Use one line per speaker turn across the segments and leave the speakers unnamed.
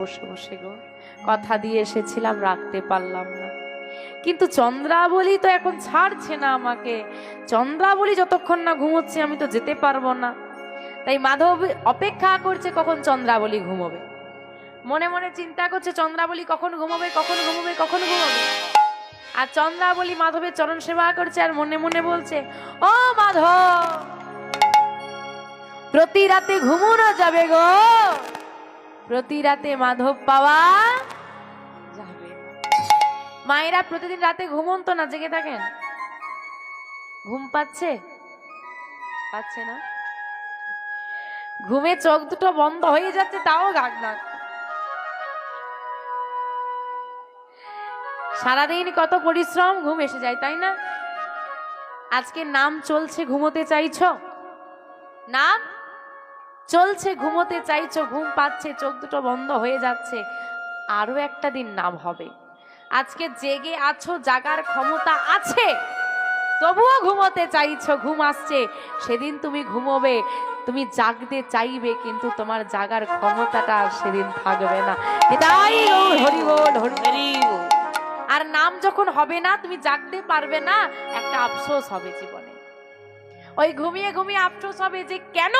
বসে বসে গো। কথা দিয়ে এসেছিলাম, রাখতে পারলাম না। কিন্তু চন্দ্রাবলী তো এখন ছাড়ছে না আমাকে। চন্দ্রাবলী যতক্ষণ না ঘুমোচ্ছে, আমি তো যেতে পারব না। তাই মাধব অপেক্ষা করছে কখন চন্দ্রাবলী ঘুমোবে। মনে মনে চিন্তা করছে, চন্দ্রাবলী কখন ঘুমোবে কখন ঘুমোবে কখন ঘুমোবে। আর চন্দ্রাবলী মাধবের চরণ সেবা করছে আর মনে মনে বলছে, ও মাধব, প্রতি রাতে ঘুমোনো যাবে গো। প্রতি রাতে মাধব পাওয়া যাবে। মায়েরা প্রতিদিন রাতে ঘুমন তো না, জেগে থাকেন? ঘুম পাচ্ছে? পাচ্ছে না। ঘুমে চোখ দুটো বন্ধ হয়ে যাচ্ছে, তাও গাগ না সারাদিন কত পরিশ্রম, ঘুম এসে যায়, তাই না? আজকে নাম চলছে, ঘুমোতে চাইছো? নাম? চলছে ঘুমোতে চাইছো ঘুম পাচ্ছে চোখ দুটো বন্ধ হয়ে যাচ্ছে আরও একটা দিন নাম হবে। আজকে জেগে আছো জাগার ক্ষমতা আছে তবুও ঘুমোতে চাইছো ঘুম আসছে সেদিন তুমি ঘুমোবে তুমি জাগতে চাইবে কিন্তু তোমার জাগার ক্ষমতাটা আর সেদিন থাকবে না। এটাই গৌর হরি বল হরি হরি আর নাম যখন হবে না তুমি জাগতে পারবে না একটা আফসোস হবে জীবনে। ওই ঘুমিয়ে ঘুমিয়ে আফসোস হবে যে কেন?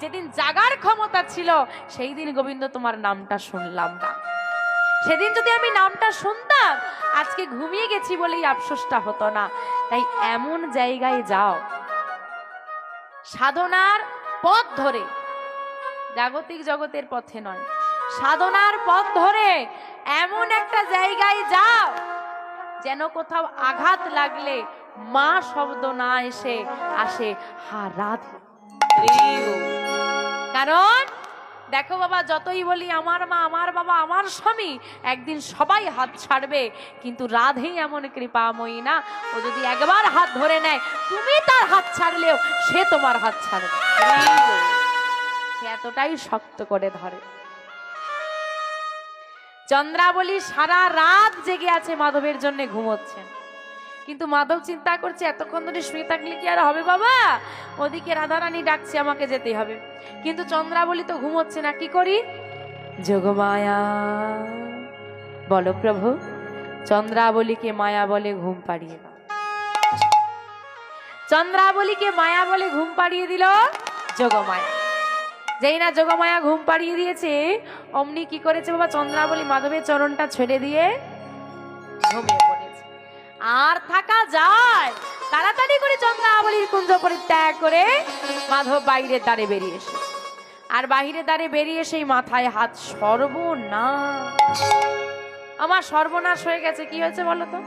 যেদিন জাগার ক্ষমতা ছিল, সেই দিন গোবিন্দ তোমার নামটা শুনলাম না। সেদিন যদি আমি নামটা শুনতাম, আজকে ঘুমিয়ে গেছি বলেই আফসোসটা হতো না। তাই এমন জায়গায় যাও। সাধনার পথ ধরে, জাগতিক জগতের পথে নয়। সাধনার পথ ধরে এমন একটা জায়গায় যাও, যেন কোথাও আঘাত লাগলে মা শব্দ না এসে আসে হা রাধে। কারণ দেখো বাবা যতই বলি আমার মা আমার বাবা আমার স্বামী একদিন সবাই হাত ছাড়বে। কিন্তু রাধেই এমন কৃপাময়ী না। ও যদি একবার হাত ধরে নেয় তুমি তার হাত ছাড়লেও সে তোমার হাত ছাড়বে। সে এতটাই শক্ত করে ধরে। চন্দ্রাবলী সারা রাত জেগে আছে মাধবের জন্য ঘুমোচ্ছেন। কিন্তু মাধব চিন্তা করছে, এতক্ষণ ধরে শুয়ে থাকলে কি আর হবে বাবা? ওদিকে রাধারানী ডাকছে, আমাকে যেতে হবে। কিন্তু চন্দ্রাবলী তো ঘুমোচ্ছে না, কি করি? যোগমায়া, বলো প্রভু। চন্দ্রাবলীকে মায়া বলে ঘুম পাড়িয়ে দাও। চন্দ্রাবলীকে মায়া বলে ঘুম পাড়িয়ে দিল যোগমায়া। যেই না যোগমায়া ঘুম পাড়িয়ে দিয়েছে, অমনি কি করেছে বাবা? চন্দ্রাবলী মাধবের চরণটা ছেড়ে দিয়ে ঘুমিয়ে আর থাকা যায়। তাড়াতাড়ি করে চন্দ্রাবলীর কুঞ্জ পরিত্যাগ করে মাধব বাইরের দ্বারে বেরিয়ে এসেছে আর বাহিরে দ্বারে বেরিয়ে সেই মাথায় হাত সর্বনাশ। আমার সর্বনাশ হয়ে গেছে, কি হয়েছে বলো তো?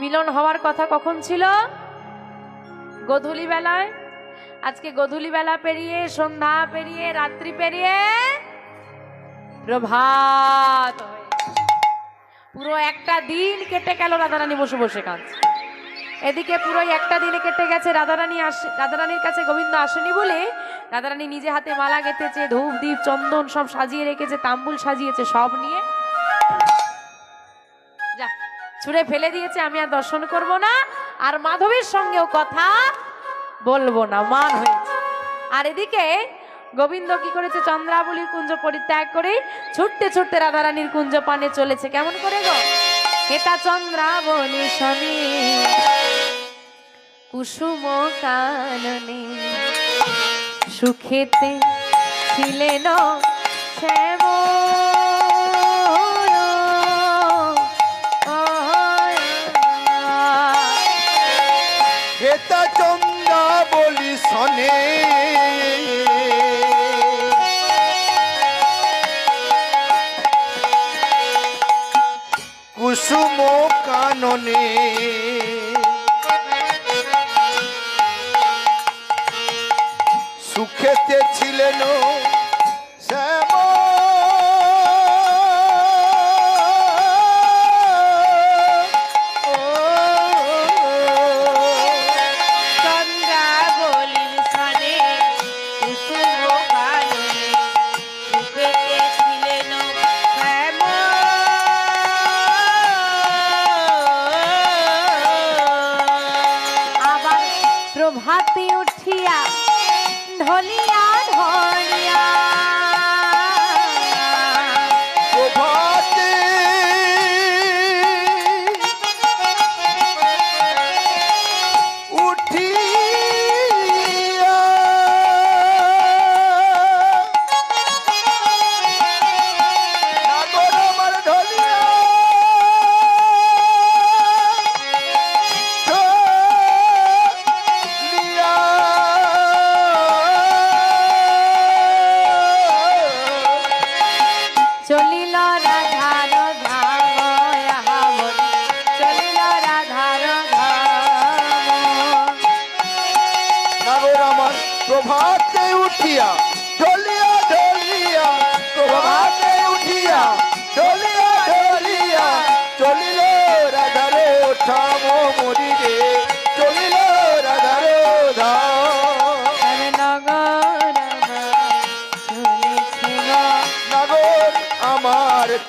মিলন হওয়ার কথা কখন ছিল? গধূলি বেলায় আজকে গধূলি বেলা পেরিয়ে, সন্ধ্যা পেরিয়ে, রাত্রি পেরিয়ে প্রভাত হয়ে পুরো একটা দিন কেটে গেল রাধারানী বসে বসে কাঁদছে। এদিকে পুরো একটা দিনে কেটে গেছে রাধারানী আসে রাধারানীর কাছে গোবিন্দ আসেনি বলে রাধারানী নিজে হাতে মালা গেঁথেছে, ধূপ দ্বীপ চন্দন সব সাজিয়ে রেখেছে, তাম্বুল সাজিয়েছে সব নিয়ে। যা, ছুঁড়ে ফেলে দিয়েছে, আমি আর দর্শন করব না, আর মাধবীর সঙ্গেও কথা বলব না, মান হয়েছে। আর এদিকে গোবিন্দ কি করেছে? চন্দ্রাবলীর কুঞ্জ পরিত্যাগ করে ছুটতে ছুটতে রাধারানীর কুঞ্জ পানে চলেছে। কেমন করে গো? হেতা চন্দ্রাবলী শনি কুসুম কাননে সুখেতে ছিলেন শ্যাম
হেতা চন্দা বলি সনে কাননে
প্রভাতে উঠিয়া ঢলিয়া ঢলিয়া চলিল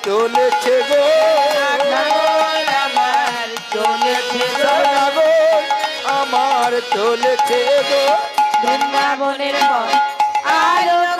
চলেছে গো।
আমার চলেছে গো।
বৃন্দাবনের পর আলো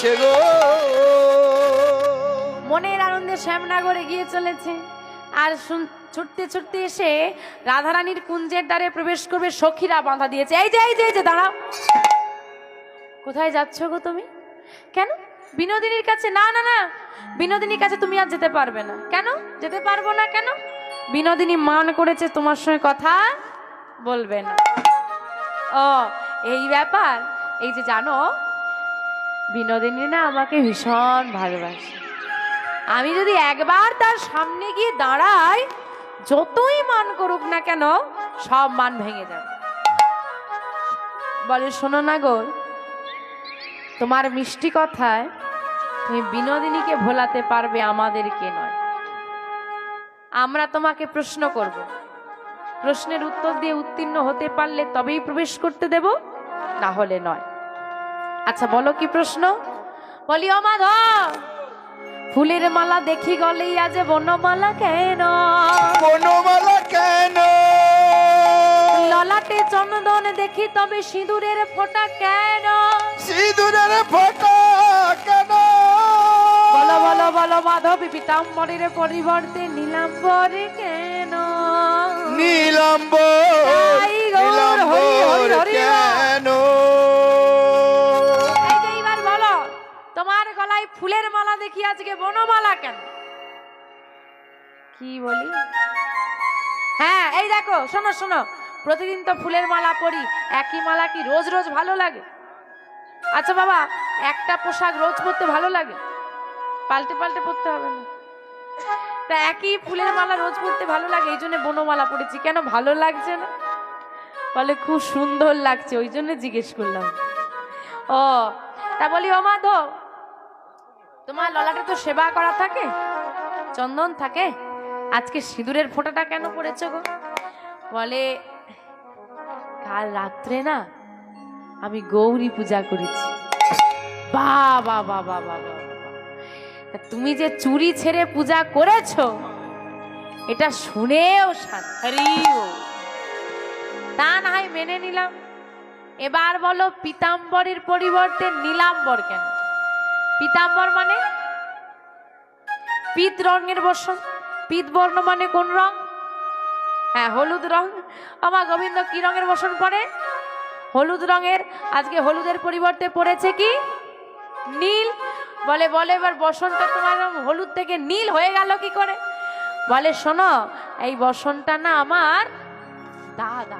চলেছে গো।
মনের আনন্দে শ্যামনগরে গিয়ে চলেছে। আর শুন- ছুটতে ছুটতে এসে রাধারানীর কুঞ্জের দ্বারে প্রবেশ করবে সখীরা বাঁধা দিয়েছে। এই যে এই যে এই যে, দাঁড়াও। কোথায় যাচ্ছ গো তুমি? কেন? বিনোদিনীর কাছে, না না না। বিনোদিনীর কাছে তুমি আর যেতে পারবে না। কেন? যেতে পারব না কেন? বিনোদিনী মান করেছে তোমার সঙ্গে কথা বলবে না। ও, এই ব্যাপার? এই যে জানো বিনোদিনী না আমাকে ভীষণ ভালোবাসে। আমি যদি একবার তার সামনে গিয়ে দাঁড়াই, যতই মান করুক না কেন, সব মান ভেঙে যাবে। বলে, শোনো না গো, তোমার মিষ্টি কথায় তুমি বিনোদিনীকে ভোলাতে পারবে আমাদেরকে নয়। আমরা তোমাকে প্রশ্ন করব। প্রশ্নের উত্তর দিয়ে উত্তীর্ণ হতে পারলে তবেই প্রবেশ করতে দেব, না হলে নয়। আচ্ছা বলো কি প্রশ্ন? বলি অমাধ ফুলের মালা দেখি গলেই আজ বনমালা কেন?
বনমালা কেন?
ললাটে চন্দন দেখি তবে সিঁদুরের ফোঁটা কেন?
সিঁদুরের ফোঁটা কেন?
বলো বলো বলো মাধবী পিতাম্বরের পরিবর্তে নীলাম্বর কেন?
নীলাম্ব
কি বলি? হ্যাঁ এই দেখো, শোনো শোনো। প্রতিদিন তো ফুলের মালা পরি, একই মালা কি রোজ রোজ ভালো লাগে? আচ্ছা বাবা, একটা পোশাক রোজ পরতে ভালো লাগে? পাল্টে পাল্টে পরতে হবে না। তা একই ফুলের মালা রোজ পরতে ভালো লাগে, এই জন্য বনমালা পড়েছি কেন ভালো লাগছে না? বলে, খুব সুন্দর লাগছে, ওই জন্য জিজ্ঞেস করলাম। ও, তা বলি, ও মাধব তোমার ললাটে তো সেবা করা থাকে? চন্দন থাকে? আজকে সিঁদুরের ফোঁটাটা কেন পড়েছ গো? বলে, কাল রাত্রে না, আমি গৌরী পূজা করেছি। বা বা বা বা বা বা তা তুমি যে চুরি ছেড়ে পূজা করেছ, এটা শুনেও তা না হয় মেনে নিলাম। এবার বলো, পিতাম্বরের পরিবর্তে নীলাম্বর কেন? পিতাম্বর মানে? পিত রঙের বসন পিত বর্ণ মানে কোন রং? হ্যাঁ হলুদ রং। আমার গোবিন্দ কি রঙের বসন পরে হলুদ রঙের। আজকে হলুদের পরিবর্তে পড়েছে কি? নীল। বলে বলে, এবার বসনটা তোমার হলুদ থেকে নীল হয়ে গেল কি করে? বলে, শোনো, এই বসনটা না আমার দাদা।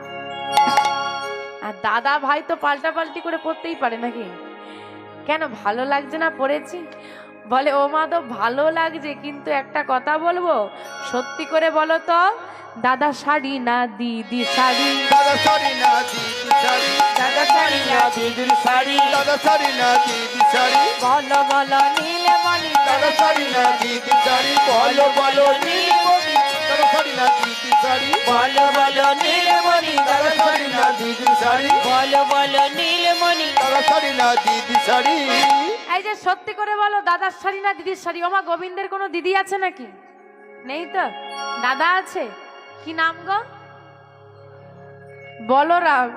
আর দাদা ভাই তো পাল্টা পাল্টি করে পড়তেই পারে নাকি? কেন, ভালো লাগছে না পড়েছি? বলে ও মাধব ভালো লাগছে কিন্তু একটা কথা বলব? সত্যি করে বলো তো দাদা শাড়ি না দিদি শাড়ি?
দাদা শাড়ি না দিদি শাড়ি।
দাদা শাড়ি না
দিদির শাড়ি। দাদা শাড়ি না দিদি শাড়ি।
বলো বলো নীলমণি
দাদা শাড়ি না দিদি শাড়ি। বলো বলো নীলমণি দাদা শাড়ি না দিদি শাড়ি।
বলো বলো নীলমণি
দাদা শাড়ি না দিদি শাড়ি।
বলো বলো নীলমণি
দাদা শাড়ি না দিদি শাড়ি।
এই যে সত্যি করে বলো, দাদার শাড়ি না দিদির শাড়ি? ওমা, গোবিন্দের কোনো দিদি আছে নাকি? নেই তো? দাদা আছে? কি নাম গো? বলরাম।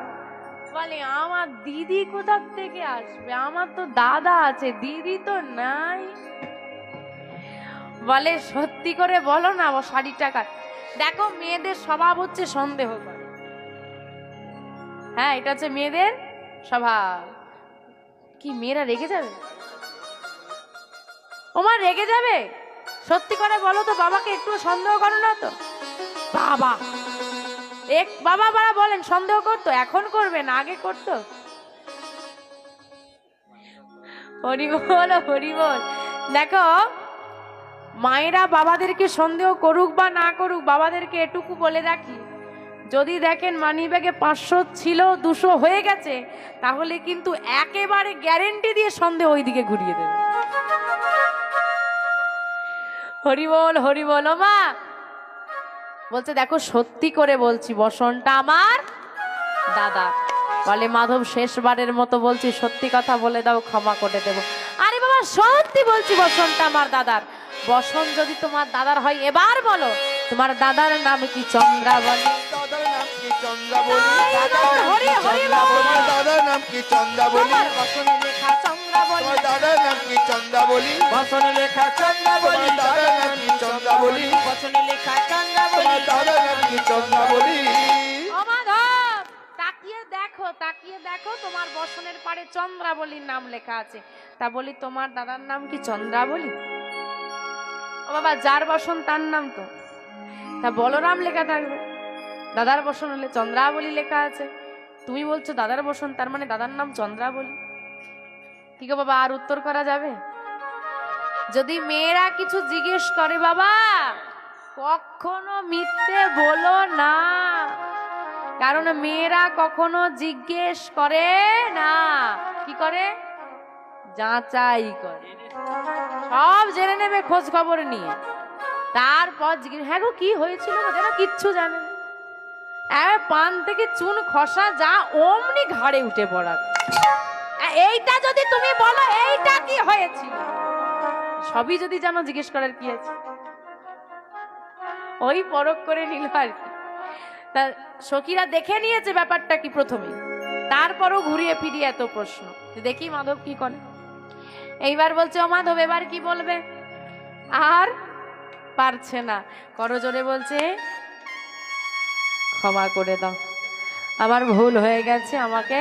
বলে, আমার দিদি কোথার থেকে আসবে? আমার তো দাদা আছে, দিদি তো নাই। বলে, সত্যি করে বলো না ও শাড়ি টাকা দেখো, মেয়েদের স্বভাব হচ্ছে সন্দেহ করা। হ্যাঁ এটা হচ্ছে মেয়েদের স্বভাব। কি মেয়েরা রেগে যাবে? ওমা, রেগে যাবে? সত্যি করে বলো তো, বাবাকে একটু সন্দেহ করো না তো। বাবা, এক বাবা বাবা বলেন, সন্দেহ করতো? এখন করবে না, আগে করতো? হরি বল হরি বল। দেখো, মায়েরা বাবাদেরকে সন্দেহ করুক বা না করুক, বাবাদেরকে এটুকু বলে রাখি। যদি দেখেন মানি ব্যাগে পাঁচশো ছিল, দুশো হয়ে গেছে, তাহলে কিন্তু একেবারে গ্যারেন্টি দিয়ে সন্দেহ ওইদিকে ঘুরিয়ে দেবে। হরি বল হরি বল মা। বলছে দেখো সত্যি করে বলছি বসনটা আমার দাদা বলে মাধব শেষবারের মতো বলছি সত্যি কথা বলে দাও ক্ষমা করে দেব। আরে বাবা সত্যি বলছি বসনটা আমার দাদার। বসন যদি তোমার দাদার হয় এবার বলো তোমার দাদার নাম কি চন্দ্রাবলী
দাদার নাম কি চন্দ্রাবলী
হরি, হরি,
দাদার নাম কি চন্দ্রাবলী
তোমার বসনে লেখা চন্দ্রাবলী
তোমার দাদার নাম কি চন্দ্রাবলী
বসনে লেখা চন্দ্রাবলী
তোমার দাদার নাম কি চন্দ্রাবলী
বসনে লেখা চন্দ্রাবলী
তোমার দাদার নাম কি চন্দ্রাবলী
ও তাকিয়ে দেখো তাকিয়ে দেখো তোমার বসনের পাড়ে চন্দ্রাবলীর নাম লেখা আছে। তা বলি তোমার দাদার নাম কি চন্দ্রাবলী? ও বাবা যার বসন তার নাম তো। তা বলরাম লেখা থাকবে। দাদার বসন হলে চন্দ্রাবলী লেখা আছে। তুমি বলছো দাদার বসন তার মানে দাদার নাম চন্দ্রাবলী। কি গো বাবা, আর উত্তর করা যাবে? যদি মেয়েরা কিছু জিজ্ঞেস করে, বাবা, কখনো মিথ্যে বলো না। কারণ মেয়েরা কখনো জিজ্ঞেস করে না। কি করে? যাচাই করে। সব জেনে নেবে, খোঁজ খবর নিয়ে। তারপর জিজ্ঞেস হ্যাঁ গো, কি হয়েছিল? যেন কিচ্ছু জানে না। পান থেকে চুন খসা, যা অমনি ঘাড়ে উঠে পড়ার আ- এইটা যদি তুমি বলো, এইটা কি হয়েছিল? সবই যদি জানো, জিজ্ঞেস করার কি আছে? ওই পরখ করে নিল আর কি। তা সখীরা দেখে নিয়েছে ব্যাপারটা কি প্রথমে। তারপরও ঘুরিয়ে ফিরিয়ে এত প্রশ্ন। দেখি মাধব কি করে। এইবার বলছে, ও মাধব, এবার কি বলবে? আর পারছে না। করজোরে বলছে, ক্ষমা করে দাও। আমার ভুল হয়ে গেছে, আমাকে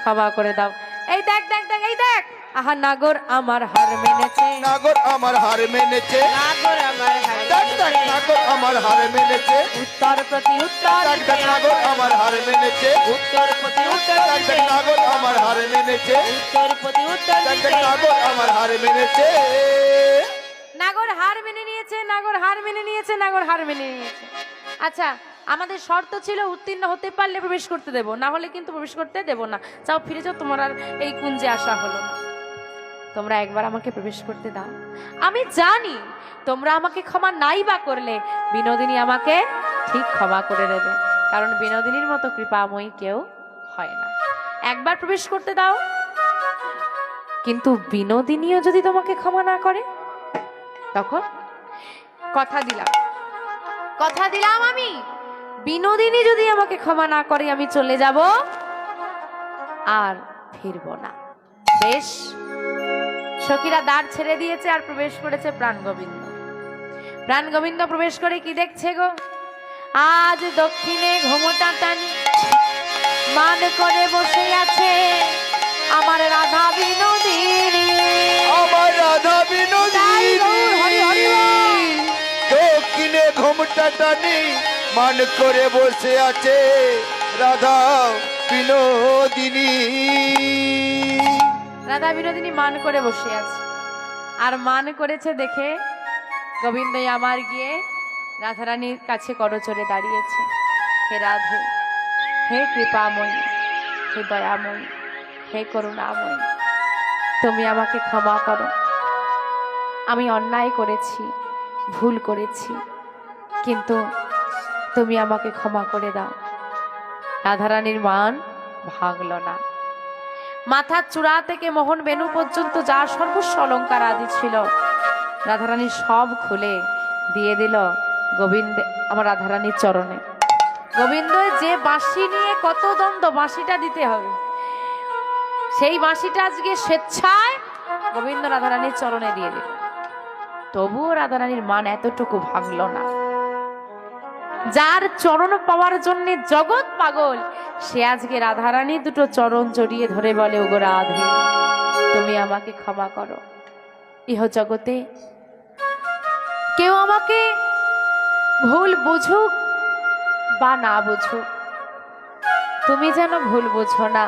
ক্ষমা করে দাও। এই দেখ দেখ দেখ এই দেখ। আহা নাগর আমার হার মেনেছে।
নাগর আমার হার মেনেছে।
নাগর আমার হার
দেখ দেখ নাগর আমার হার মেনেছে।
উত্তর প্রতি উত্তর
দেখ দেখ নাগর আমার হার মেনেছে।
উত্তর প্রতি উত্তর
দেখ দেখ নাগর আমার হার মেনেছে।
উত্তর প্রতি উত্তর
দেখ দেখ নাগর আমার হার মেনেছে।
নাগর হার মেনে নিয়েছে নাগর হার মেনে নিয়েছে নাগর হার মেনে নিয়েছে। আচ্ছা আমাদের শর্ত ছিল উত্তীর্ণ হতে পারলে প্রবেশ করতে দেব, না হলে কিন্তু প্রবেশ করতে দেব না। যাও, ফিরে যাও, তোমার আর এই কুঞ্জে আসা হলো না। তোমরা একবার আমাকে প্রবেশ করতে দাও। আমি জানি তোমরা আমাকে ক্ষমা নাই বা করলে, বিনোদিনী আমাকে ঠিক ক্ষমা করে দেবে। কারণ বিনোদিনীর মতো কৃপাময়ী কেউ হয় না। একবার প্রবেশ করতে দাও। কিন্তু বিনোদিনীও যদি তোমাকে ক্ষমা না করে, তখন কথা দিলাম। কথা দিলাম আমি। বিনোদিনী যদি আমাকে ক্ষমা না করে আমি চলে যাব আর ফিরবো না। বেশ সখীরা দ্বার ছেড়ে দিয়েছে আর প্রবেশ করেছে প্রাণ গোবিন্দ। প্রাণ গোবিন্দ প্রবেশ করে কি দেখছে গো? আজ দক্ষিণে ঘুমোটা টানি মান করে বসে আছে আমার রাধা বিনোদিনী।
আমার রাধা বিনোদিনী। দক্ষিণে ঘুমটা টানি মান করে বসে আছে রাধা বিনোদিনী।
রাধা বিনোদিনী মান করে বসে আছে। আর মান করেছে দেখে গোবিন্দ আমার গিয়ে রাধারানীর কাছে করচরে দাঁড়িয়েছে। হে রাধে, হে কৃপাময়ী, হে দয়াময়ী, হে করুণাময়ী, তুমি আমাকে ক্ষমা করো। আমি অন্যায় করেছি, ভুল করেছি, কিন্তু তুমি আমাকে ক্ষমা করে দাও। রাধারানীর মান ভাগল না। মাথার চূড়া থেকে মোহন বেনু পর্যন্ত যা সর্বস্ব অলঙ্কার আদি ছিল রাধারানী সব খুলে দিয়ে দিল গোবিন্দ, আমার রাধারানীর চরণে। গোবিন্দ, যে বাঁশি নিয়ে কত দ্বন্দ্ব, বাঁশিটা দিতে হবে। সেই বাঁশিটা আজকে স্বেচ্ছায় গোবিন্দ রাধারানীর চরণে দিয়ে দিল। তবুও রাধারানীর মান এতটুকু ভাঙল না। যার চরণ পাওয়ার জন্য জগৎ পাগল, সে আজকে রাধারানী দুটো চরণ জড়িয়ে ধরে বলে, ওগো রাধে, তুমি আমাকে ক্ষমা করো। ইহ জগতে কেউ আমাকে ভুল বুঝুক বা না বুঝুক, তুমি যেন ভুল বুঝো না।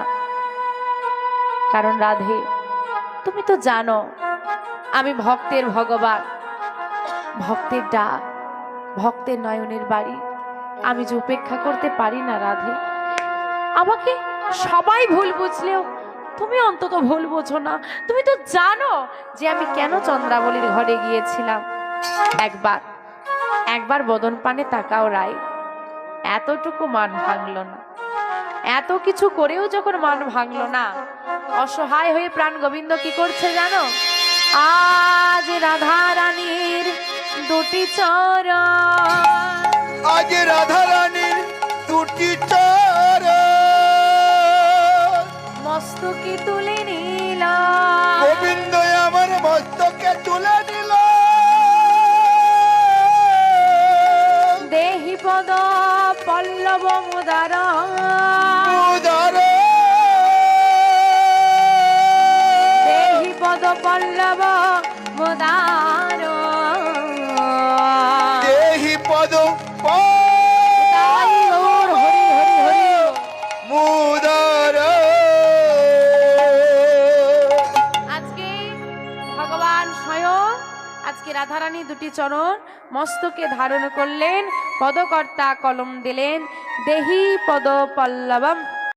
কারণ রাধে, তুমি তো জানো, আমি ভক্তের ভগবান, ভক্তের ডাক। ভক্তের নয়নের বাড়ি। আমি যে উপেক্ষা করতে পারি না, রাধে। আমাকে সবাই ভুল বুঝলেও তুমি অন্তত ভুল বোঝো না। তুমি তো জানো যে আমি কেন চন্দ্রাবলীর ঘরে গিয়েছিলাম। একবার একবার বদন পানে তাকাও রায়। এতটুকু মান ভাঙল না। এত কিছু করেও যখন মান ভাঙল না, অসহায় হয়ে প্রাণ গোবিন্দ কি করছে জানো? আজ রাধা রানীর দুটি চর।
আজ রাধা রানীর দুটি চর।
মস্তকে তুলে নিল।
গোবিন্দ আমার মস্তকে তুলে নিল।
দেহি পদ পল্লব মুদার।
উদার
দেহি পদ পল্লব মুদার। চরণ মস্তকে ধারণ করলেন পদকর্তা কলম দিলেন দেহি পদ পল্লবম